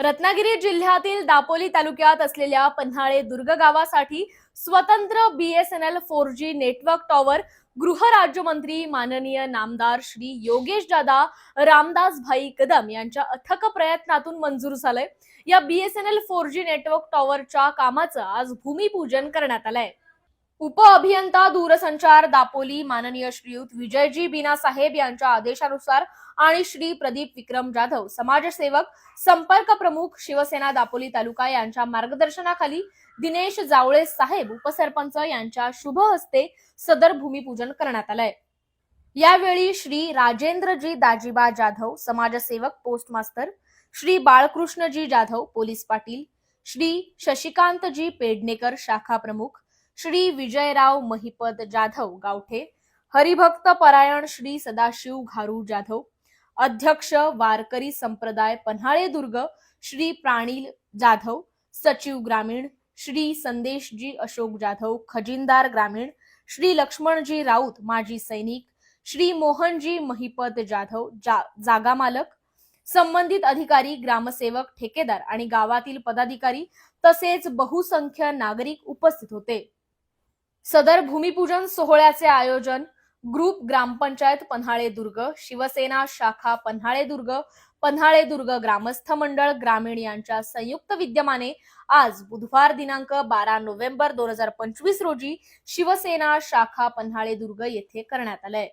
रत्नागिरी जिल्ह्यातील दापोली तालुक्यात असलेल्या पन्हाळे दुर्ग गावासाठी स्वतंत्र BSNL four G network tower गृहराज्यमंत्री माननीय नामदार श्री योगेश दादा रामदास भाई कदम यांच्या अथक प्रयत्नातून मंजूर झालंय. या बीएसएनएल फोर जी नेटवर्क टॉवरच्या कामाचं आज भूमिपूजन करण्यात आलंय. उप अभियंता दूरसंचार दापोली माननीय श्रीयुत विजयजी बीना साहेब यांच्या आदेशानुसार आणि श्री प्रदीप विक्रम जाधव समाजसेवक संपर्क प्रमुख शिवसेना दापोली तालुका यांच्या मार्गदर्शनाखाली दिनेश जावळे साहेब उपसरपंच यांच्या शुभ हस्ते सदर भूमिपूजन करण्यात आलंय. यावेळी श्री राजेंद्रजी दाजीबा जाधव समाजसेवक post master Shri Balkrishnaji Jadhav police Patil Shri Shashikantji Pednekar शाखा प्रमुख श्री विजयराव महिपत जाधव गावठे हरिभक्त परायण श्री सदाशिव घारू जाधव अध्यक्ष वारकरी संप्रदाय पन्हाळे दुर्ग श्री प्राणील जाधव सचिव ग्रामीण श्री संदेशजी अशोक जाधव खजिनदार ग्रामीण श्री लक्ष्मणजी राऊत माजी सैनिक श्री मोहनजी महिपत जाधव जा, जागा मालक संबंधित अधिकारी ग्रामसेवक ठेकेदार आणि गावातील पदाधिकारी तसेच बहुसंख्य नागरिक उपस्थित होते. सदर भूमिपूजन सोहळ्याचे आयोजन ग्रुप ग्रामपंचायत पन्हाळे दुर्ग शिवसेना शाखा पन्हाळे दुर्ग पन्हाळे दुर्ग ग्रामस्थ मंडळ ग्रामीण यांच्या संयुक्त विद्यमाने आज बुधवार दिनांक बारा नोव्हेंबर दोन हजार पंचवीस रोजी शिवसेना शाखा पन्हाळे दुर्ग येथे करण्यात आलंय.